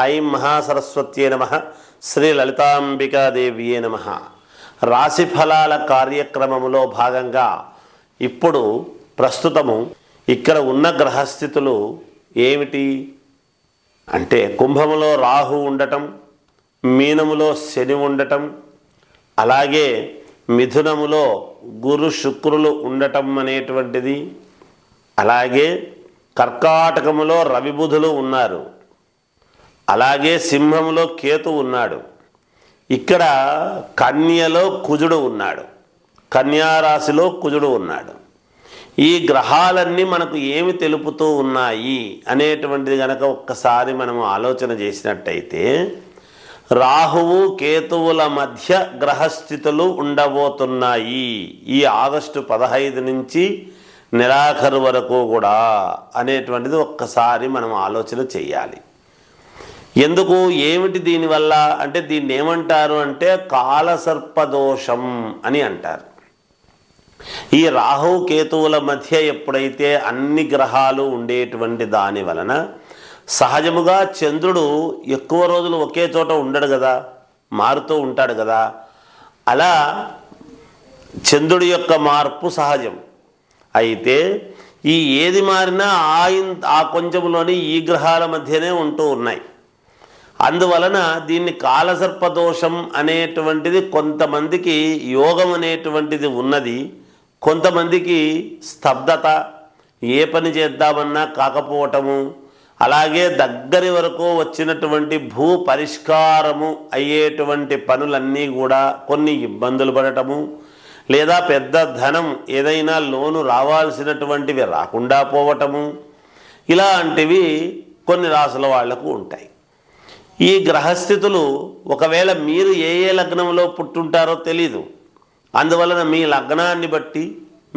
ఐం మహాసరస్వత్యే నమ. శ్రీ లలితాంబికాదేవియే నమ. రాశి ఫలాల కార్యక్రమములో భాగంగా ఇప్పుడు ప్రస్తుతము ఇక్కడ ఉన్న గ్రహస్థితులు ఏమిటి? అంటే కుంభములో రాహు ఉండటం మీనములో శని ఉండటం అలాగే మిథునములో గురు శుక్రులు ఉండటం అనేటువంటిది. అలాగే కర్కాటకములో రవిబుధులు ఉన్నారు. అలాగే సింహంలో కేతు ఉన్నాడు. ఇక్కడ కన్యలో కుజుడు ఉన్నాడు. కన్యారాశిలో కుజుడు ఉన్నాడు. ఈ గ్రహాలన్నీ మనకు ఏమి తెలుపుతూ ఉన్నాయి అనేటువంటిది గనక ఒక్కసారి మనం ఆలోచన చేసినట్టయితే రాహువు కేతువుల మధ్య గ్రహస్థితులు ఉండబోతున్నాయి ఈ ఆగస్టు పదహైదు నుంచి నెలాఖరు వరకు కూడా అనేటువంటిది ఒక్కసారి మనం ఆలోచన చేయాలి. ఎందుకు? ఏమిటి దీనివల్ల అంటే దీన్ని ఏమంటారు అంటే కాలసర్పదోషం అని అంటారు. ఈ రాహు కేతువుల మధ్య ఎప్పుడైతే అన్ని గ్రహాలు ఉండేటువంటి దాని వలన సహజముగా చంద్రుడు ఎక్కువ రోజులు ఒకే చోట ఉండడు కదా మారుతూ ఉంటాడు కదా అలా చంద్రుడి యొక్క మార్పు సహజం. అయితే ఈ ఏది మారినా ఆ ఆ కొంచెంలోని ఈ గ్రహాల మధ్యనే ఉంటూ ఉన్నాయి. అందువలన దీన్ని కాలసర్పదోషం అనేటువంటిది కొంతమందికి యోగం అనేటువంటిది ఉన్నది కొంతమందికి స్తబ్దత ఏ పని చేద్దామన్నా కాకపోవటము అలాగే దగ్గరి వరకు వచ్చినటువంటి భూ పరిష్కారము అయ్యేటువంటి పనులన్నీ కూడా కొన్ని ఇబ్బందులు పడటము లేదా పెద్ద ధనం ఏదైనా లోను రావాల్సినటువంటివి రాకుండా పోవటము ఇలాంటివి కొన్ని రాసుల వాళ్ళకు ఉంటాయి. ఈ గ్రహస్థితులు ఒకవేళ మీరు ఏ ఏ లగ్నంలో పుట్టుంటారో తెలీదు. అందువలన మీ లగ్నాన్ని బట్టి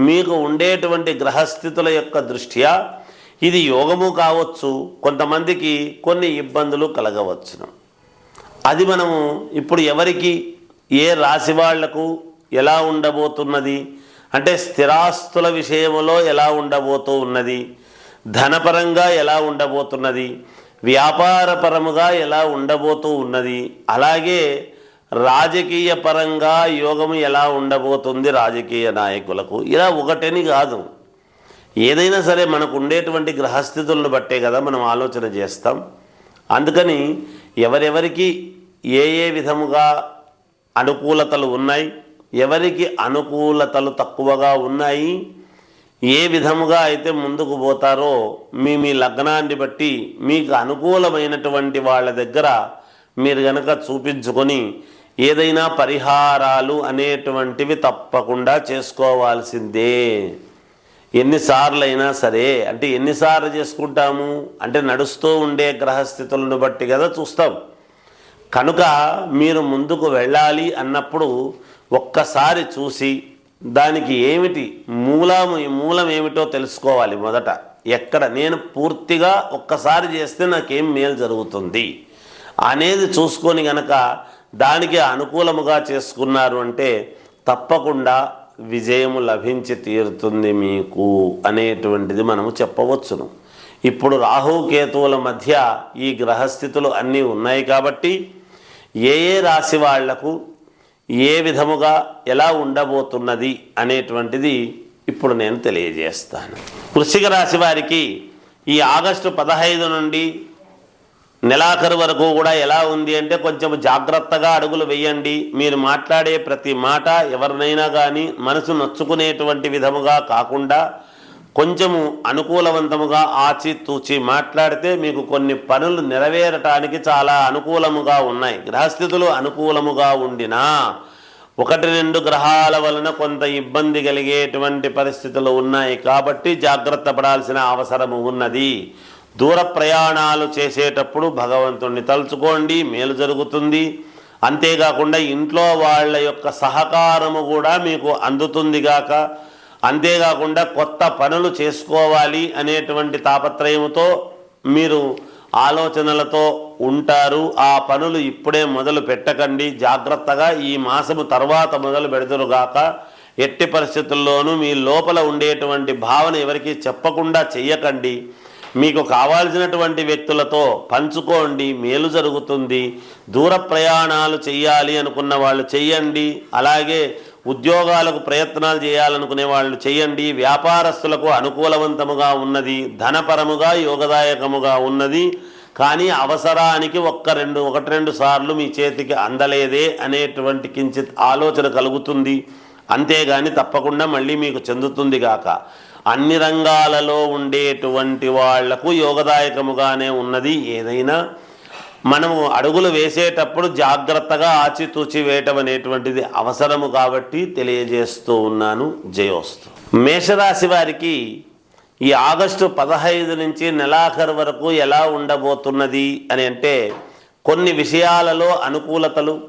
మీకు ఉండేటువంటి గ్రహస్థితుల యొక్క దృష్ట్యా ఇది యోగము కావచ్చు కొంతమందికి కొన్ని ఇబ్బందులు కలగవచ్చును. అది మనము ఇప్పుడు ఎవరికి ఏ రాశి వాళ్ళకు ఎలా ఉండబోతున్నది అంటే స్థిరాస్తుల విషయంలో ఎలా ఉండబోతూ ఉన్నది ధనపరంగా ఎలా ఉండబోతున్నది వ్యాపారపరముగా ఎలా ఉండబోతూ ఉన్నది అలాగే రాజకీయ పరంగా యోగము ఎలా ఉండబోతుంది రాజకీయ నాయకులకు. ఇలా ఒకటని కాదు. ఏదైనా సరే మనకు ఉండేటువంటి గ్రహస్థితులను బట్టే కదా మనం ఆలోచన చేస్తాం. అందుకని ఎవరెవరికి ఏ ఏ విధముగా అనుకూలతలు ఉన్నాయి ఎవరికి అనుకూలతలు తక్కువగా ఉన్నాయి ఏ విధముగా అయితే ముందుకు పోతారో మీ మీ లగ్నాన్ని బట్టి మీకు అనుకూలమైనటువంటి వాళ్ళ దగ్గర మీరు గనక చూపించుకొని ఏదైనా పరిహారాలు అనేటువంటివి తప్పకుండా చేసుకోవాల్సిందే. ఎన్నిసార్లు అయినా సరే అంటే ఎన్నిసార్లు చేసుకుంటాము? అంటే నడుస్తూ ఉండే గ్రహస్థితులను బట్టి కదా చూస్తాం. కనుక మీరు ముందుకు వెళ్ళాలి అన్నప్పుడు ఒక్కసారి చూసి దానికి ఏమిటి మూలము మూలం ఏమిటో తెలుసుకోవాలి మొదట. ఎక్కడ? నేను పూర్తిగా ఒక్కసారి చేస్తే నాకేం మేలు జరుగుతుంది? అనేది చూసుకొని గనక దానికి అనుకూలముగా చేసుకున్నారు అంటే తప్పకుండా విజయము లభించి తీరుతుంది మీకు అనేటువంటిది మనము చెప్పవచ్చును. ఇప్పుడు రాహుకేతువుల మధ్య ఈ గ్రహస్థితులు అన్నీ ఉన్నాయి కాబట్టి ఏ ఏ రాశి వాళ్ళకు ఏ విధముగా ఎలా ఉండబోతున్నది అనేటువంటిది ఇప్పుడు నేను తెలియజేస్తాను. వృశ్చిక రాశి వారికి ఈ ఆగస్టు పదహైదు నుండి నెలాఖరు వరకు కూడా ఎలా ఉంది అంటే కొంచెం జాగ్రత్తగా అడుగులు వేయండి. మీరు మాట్లాడే ప్రతి మాట ఎవరినైనా కానీ మనసు నొచ్చుకునేటువంటి విధముగా కాకుండా కొంచెము అనుకూలవంతముగా ఆచి తూచి మాట్లాడితే మీకు కొన్ని పనులు నెరవేరటానికి చాలా అనుకూలముగా ఉన్నాయి. గ్రహస్థితులు అనుకూలముగా ఉండినా ఒకటి రెండు గ్రహాల వలన కొంత ఇబ్బంది కలిగేటువంటి పరిస్థితులు ఉన్నాయి కాబట్టి జాగ్రత్త పడాల్సిన అవసరము ఉన్నది. దూర ప్రయాణాలు చేసేటప్పుడు భగవంతుణ్ణి తలుచుకోండి మేలు జరుగుతుంది. అంతేకాకుండా ఇంట్లో వాళ్ళ యొక్క సహకారము కూడా మీకు అందుతుంది గాక అంతేకాకుండా కొత్త పనులు చేసుకోవాలి అనేటువంటి తాపత్రయముతో మీరు ఆలోచనలతో ఉంటారు. ఆ పనులు ఇప్పుడే మొదలు పెట్టకండి. జాగ్రత్తగా ఈ మాసము తర్వాత మొదలు పెడదురుగాక ఎట్టి పరిస్థితుల్లోనూ మీ లోపల ఉండేటువంటి భావన ఎవరికి చెప్పకుండా చెయ్యకండి. మీకు కావాల్సినటువంటి వ్యక్తులతో పంచుకోండి. మేలు జరుగుతుంది. దూర ప్రయాణాలు చేయాలి అనుకున్న వాళ్ళు చెయ్యండి. అలాగే ఉద్యోగాలకు ప్రయత్నాలు చేయాలనుకునే వాళ్ళు చేయండి. వ్యాపారస్తులకు అనుకూలవంతముగా ఉన్నది ధనపరముగా యోగదాయకముగా ఉన్నది. కానీ అవసరానికి ఒక్క రెండు ఒకటి రెండు సార్లు మీ చేతికి అందలేదే అనేటువంటి కించిత్ ఆలోచన కలుగుతుంది. అంతేగాని తప్పకుండా మళ్ళీ మీకు చెందుతుంది గాక. అన్ని రంగాలలో ఉండేటువంటి వాళ్ళకు యోగదాయకముగానే ఉన్నది. ఏదైనా మనము అడుగులు వేసేటప్పుడు జాగ్రత్తగా ఆచితూచి వేయటం అనేటువంటిది అవసరము కాబట్టి తెలియజేస్తూ ఉన్నాను. జయోస్తు. మేషరాశి వారికి ఈ ఆగస్టు పదహైదు నుంచి నెలాఖరు వరకు ఎలా ఉండబోతున్నది అని అంటే కొన్ని విషయాలలో అనుకూలతలు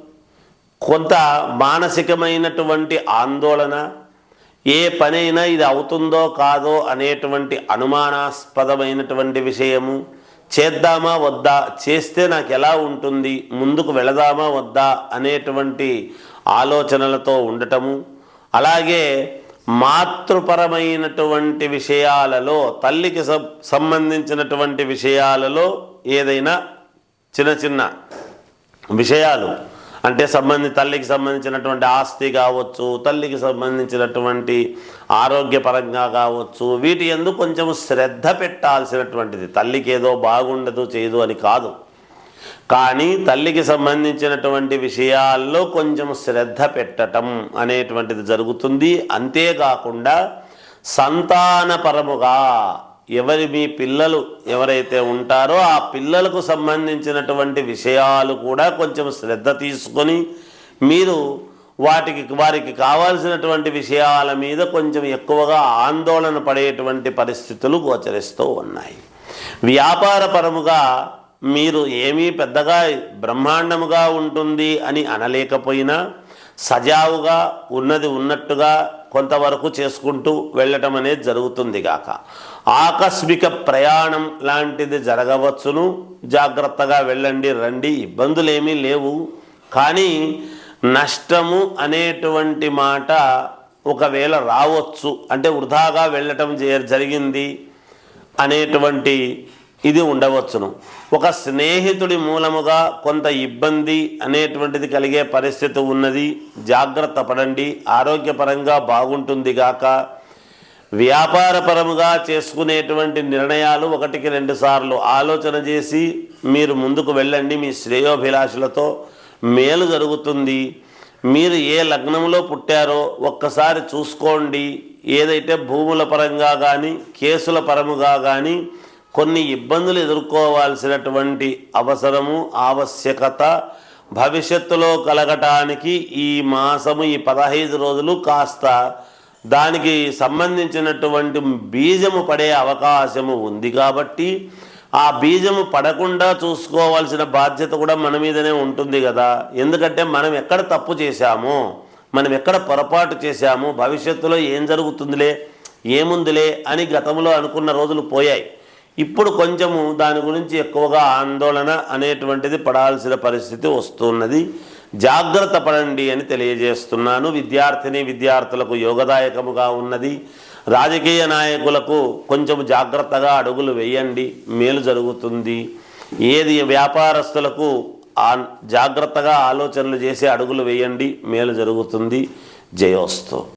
కొంత మానసికమైనటువంటి ఆందోళన ఏ పనైనా ఇది అవుతుందో కాదో అనేటువంటి అనుమానాస్పదమైనటువంటి విషయము చేద్దామా వద్దా? చేస్తే నాకు ఎలా ఉంటుంది? ముందుకు వెళదామా వద్దా? అనేటువంటి ఆలోచనలతో ఉండటము అలాగే మాతృపరమైనటువంటి విషయాలలో తల్లికి సంబంధించినటువంటి విషయాలలో ఏదైనా చిన్న చిన్న విషయాలు అంటే సంబంధి తల్లికి సంబంధించినటువంటి ఆస్తి కావచ్చు తల్లికి సంబంధించినటువంటి ఆరోగ్యపరంగా కావచ్చు వీటి ఎందు కొంచెం శ్రద్ధ పెట్టాల్సినటువంటిది. తల్లికి ఏదో బాగుండదు చేయదు అని కాదు. కానీ తల్లికి సంబంధించినటువంటి విషయాల్లో కొంచెం శ్రద్ధ పెట్టటం అనేటువంటిది జరుగుతుంది. అంతేకాకుండా సంతానపరముగా ఎవరి మీ పిల్లలు ఎవరైతే ఉంటారో ఆ పిల్లలకు సంబంధించినటువంటి విషయాలు కూడా కొంచెం శ్రద్ధ తీసుకొని మీరు వాటికి వారికి కావాల్సినటువంటి విషయాల మీద కొంచెం ఎక్కువగా ఆందోళన పడేటువంటి పరిస్థితులు గోచరిస్తూ ఉన్నాయి. వ్యాపారపరముగా మీరు ఏమీ పెద్దగా బ్రహ్మాండముగా ఉంటుంది అని అనలేకపోయినా సజావుగా ఉన్నది ఉన్నట్టుగా కొంతవరకు చేసుకుంటూ వెళ్ళటం అనేది జరుగుతుంది గాక. ఆకస్మిక ప్రయాణం లాంటిది జరగవచ్చును. జాగ్రత్తగా వెళ్ళండి రండి. ఇబ్బందులు ఏమీ లేవు. కానీ నష్టము అనేటువంటి మాట ఒకవేళ రావచ్చు అంటే వృధాగా వెళ్ళటం జరిగింది అనేటువంటి ఇది ఉండవచ్చును. ఒక స్నేహితుడి మూలముగా కొంత ఇబ్బంది అనేటువంటిది కలిగే పరిస్థితి ఉన్నది. జాగ్రత్త పడండి. ఆరోగ్యపరంగా బాగుంటుంది గాక. వ్యాపారపరముగా చేసుకునేటువంటి నిర్ణయాలు ఒకటికి రెండు సార్లు ఆలోచన చేసి మీరు ముందుకు వెళ్ళండి మీ శ్రేయోభిలాషులతో. మేలు జరుగుతుంది. మీరు ఏ లగ్నంలో పుట్టారో ఒక్కసారి చూసుకోండి. ఏదైతే భూముల పరంగా కానీ కేసుల పరముగా కానీ కొన్ని ఇబ్బందులు ఎదుర్కోవాల్సినటువంటి అవసరము ఆవశ్యకత భవిష్యత్తులో కలగటానికి ఈ మాసము ఈ పదహైదు రోజులు కాస్త దానికి సంబంధించినటువంటి బీజము పడే అవకాశము ఉంది కాబట్టి ఆ బీజము పడకుండా చూసుకోవాల్సిన బాధ్యత కూడా మన మీదనే ఉంటుంది కదా. ఎందుకంటే మనం ఎక్కడ తప్పు చేశామో మనం ఎక్కడ పొరపాటు చేశామో భవిష్యత్తులో ఏం జరుగుతుందిలే ఏముందిలే అని గతంలో అనుకున్న రోజులు పోయాయి. ఇప్పుడు కొంచెము దాని గురించి ఎక్కువగా ఆందోళన అనేటువంటిది పడాల్సిన పరిస్థితి వస్తున్నది. జాగ్రత్త పడండి అని తెలియజేస్తున్నాను. విద్యార్థిని విద్యార్థులకు యోగదాయకముగా ఉన్నది. రాజకీయ నాయకులకు కొంచెం జాగ్రత్తగా అడుగులు వేయండి. మేలు జరుగుతుంది. ఏది వ్యాపారస్తులకు జాగ్రత్తగా ఆలోచనలు చేసి అడుగులు వేయండి. మేలు జరుగుతుంది. జయోస్తు.